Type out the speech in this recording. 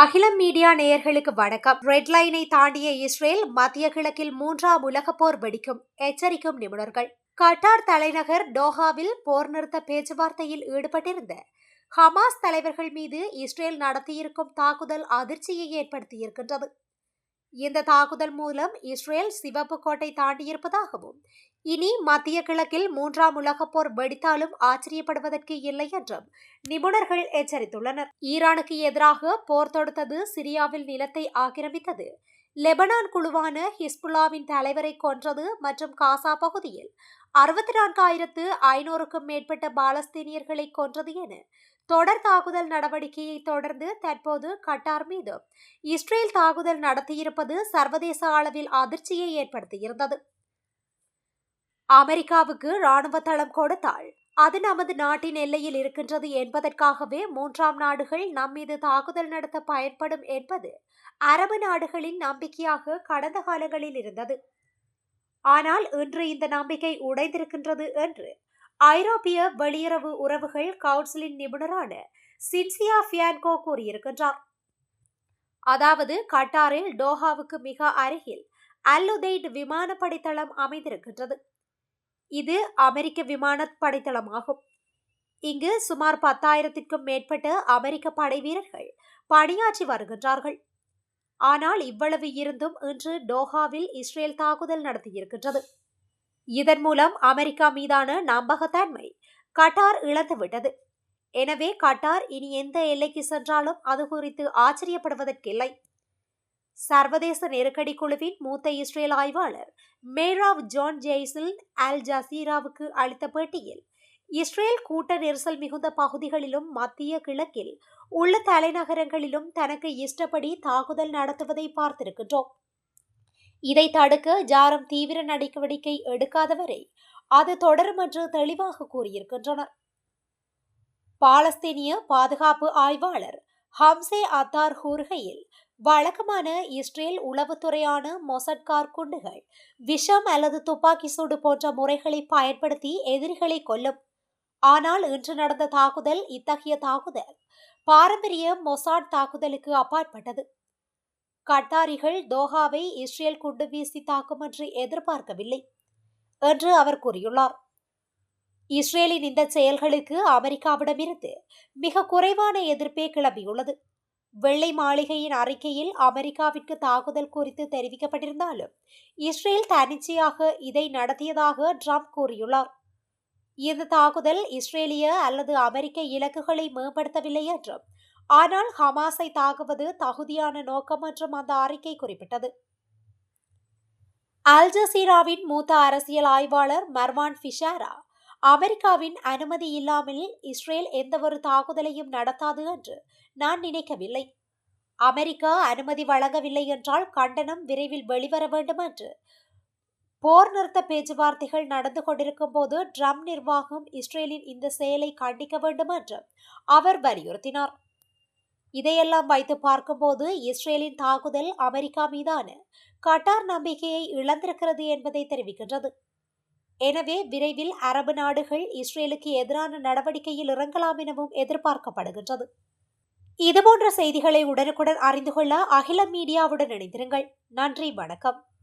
அகிலம் மீடியா நேயர்களுக்கு வணக்கம். ரெட் லைனை தாண்டிய இஸ்ரேல் மத்திய கிழக்கில் மூன்றாம் உலகப் போர் வெடிக்கும். எச்சரிக்கும் நிபுணர்கள். கட்டார் தலைநகர் டோஹாவில் போர் நிறுத்த பேச்சுவார்த்தையில் ஈடுபட்டிருந்த ஹமாஸ் தலைவர்கள் மீது இஸ்ரேல் நடத்தியிருக்கும் தாக்குதல் அதிர்ச்சியை ஏற்படுத்தியிருக்கின்றது. இந்த தாக்குதல் மூலம் இஸ்ரேல் சிவப்பு கோட்டை தாண்டியிருப்பதாகவும் இனி மத்திய கிழக்கில் மூன்றாம் உலகப் போர் வெடித்தாலும் ஆச்சரியப்படுவதற்கு இல்லை என்றும் நிபுணர்கள் எச்சரித்துள்ளனர். ஈரானுக்கு எதிராக போர் தொடுத்தது சிரியாவில் நிலத்தை ஆக்கிரமித்தது. லெபனான் குழுவான ஹிஸ்புல்லாவின் தலைவரை கொன்றது மற்றும் காசா பகுதியில் அறுபத்தி நான்காயிரத்து ஐநூறுக்கும் மேற்பட்ட பாலஸ்தீனியர்களை கொன்றது என தொடர் தாக்குதல் நடவடிக்கையை தொடர்ந்து தற்போது கட்டார் மீது இஸ்ரேல் தாக்குதல் நடத்தியிருப்பது சர்வதேச அளவில் அதிர்ச்சியை ஏற்படுத்தியிருந்தது. அமெரிக்காவுக்கு இராணுவ தளம் கொடுத்தால் அது நமது நாட்டின் எல்லையில் இருக்கின்றது என்பதற்காகவே மூன்றாம் நாடுகள் நம்மீது தாக்குதல் நடத்த பயன்படும் என்பது அரபு நாடுகளின் நம்பிக்கையாக கடந்த காலங்களில் இருந்தது. ஆனால் இன்று இந்த நம்பிக்கை உடைந்திருக்கின்றது என்று ஐரோப்பிய வெளியுறவு உறவுகள் கவுன்சிலின் நிபுணரான சின்சியா ஃபியான்கோ கூறியிருக்கின்றார். அதாவது கட்டாரில் டோஹாவுக்கு மிக அருகில் அல்லுதைட் விமானப்படை தளம் அமைந்திருக்கின்றது. இது அமெரிக்க விமானப்படை தளமாகும் இங்கு சுமார் பத்தாயிரத்திற்கும் மேற்பட்ட அமெரிக்க படை வீரர்கள் பணியாற்றி வருகின்றார்கள். ஆனால் இவ்வளவு இருந்தும் இன்று டோஹாவில் இஸ்ரேல் தாக்குதல் நடத்தியிருக்கின்றது. இதன் மூலம் அமெரிக்கா மீதான நம்பகத்தன்மை கட்டார் இழந்துவிட்டது. எனவே கட்டார் இனி எந்த எல்லைக்கு சென்றாலும் அது குறித்து ஆச்சரியப்படுவதற்கில்லை. சர்வதேச நெருக்கடி குழுவின் மூத்த இஸ்ரேல் ஆய்வாளர் மேராவ் ஜான் ஜெய்சில் அல் ஜசீராவுக்கு அளித்த பேட்டியில் இஸ்ரேல் கூட்ட நெரிசல் மிகுந்த பகுதிகளிலும் மத்திய கிழக்கில் உள்ள தலைநகரங்களிலும் தனக்கு இஷ்டப்படி தாக்குதல் நடத்துவதை பார்த்திருக்கின்றோம். இதை தடுக்க ஜாரம் தீவிர நடவடிக்கை எடுக்காதவரை அது தொடரும் என்று தெளிவாக கூறியிருக்கின்றனர். பாலஸ்தீனிய பாதுகாப்பு ஆய்வாளர் ஹம்சே அத்தார் கூறுகையில் வழக்கமான இஸ்ரேல் உளவுத்துறையான மொசட்கார் குண்டுகள் விஷம் அல்லது துப்பாக்கி சூடு போன்ற முறைகளை பயன்படுத்தி எதிரிகளை கொல்லும். ஆனால் இன்று நடந்த தாக்குதல் இத்தகைய தாக்குதல் பாரம்பரிய மொசாட் தாக்குதலுக்கு அப்பாற்பட்டது. கட்டாரிகள் தோஹாவை இஸ்ரேல் குண்டு வீசி தாக்கும் என்று எதிர்பார்க்கவில்லை என்று அவர் கூறியுள்ளார். இஸ்ரேலின் இந்த செயல்களுக்கு அமெரிக்காவிடமிருந்து மிக குறைவான எதிர்ப்பே கிளம்பியுள்ளது. வெள்ளை மாளிகையின் அறிக்கையில் அமெரிக்காவிற்கு தாக்குதல் குறித்து தெரிவிக்கப்பட்டிருந்தாலும் இஸ்ரேல் தன்னிச்சையாக இதை நடத்தியதாக ட்ரம்ப் கூறியுள்ளார். இந்த தாக்குதல் இஸ்ரேலிய அல்லது அமெரிக்க இலக்குகளை மேம்படுத்தவில்லை என்றும் ஆனால் ஹமாஸை தாக்குவது தகுதியான நோக்கம் என்றும் அந்த அறிக்கை குறிப்பிட்டது. அல் ஜசீராவின் மூத்த அரசியல் ஆய்வாளர் மர்வான் ஃபிஷாரா அமெரிக்காவின் அனுமதி இல்லாமல் இஸ்ரேல் எந்த ஒரு தாக்குதலையும் நடத்தாது என்று நான் நினைக்கவில்லை. அமெரிக்கா அனுமதி வழங்கவில்லை என்றால் கண்டனம் விரைவில் வெளிவர வேண்டும் என்று போர் நிறுத்த பேச்சுவார்த்தைகள் நடந்து கொண்டிருக்கும் போது ட்ரம்ப் நிர்வாகம் இஸ்ரேலின் இந்த செயலை கண்டிக்க வேண்டும் என்று அவர் வலியுறுத்தினார். இதையெல்லாம் வைத்து பார்க்கும்போது இஸ்ரேலின் தாக்குதல் அமெரிக்கா மீதான கட்டார் நம்பிக்கையை இழந்திருக்கிறது என்பதை தெரிவிக்கின்றது. எனவே விரைவில் அரபு நாடுகள் இஸ்ரேலுக்கு எதிரான நடவடிக்கையில் இறங்கலாம் எனவும் எதிர்பார்க்கப்படுகின்றது. இதுபோன்ற செய்திகளை உடனுக்குடன் அறிந்து கொள்ள அகில மீடியாவுடன் இணைந்திருங்கள். நன்றி வணக்கம்.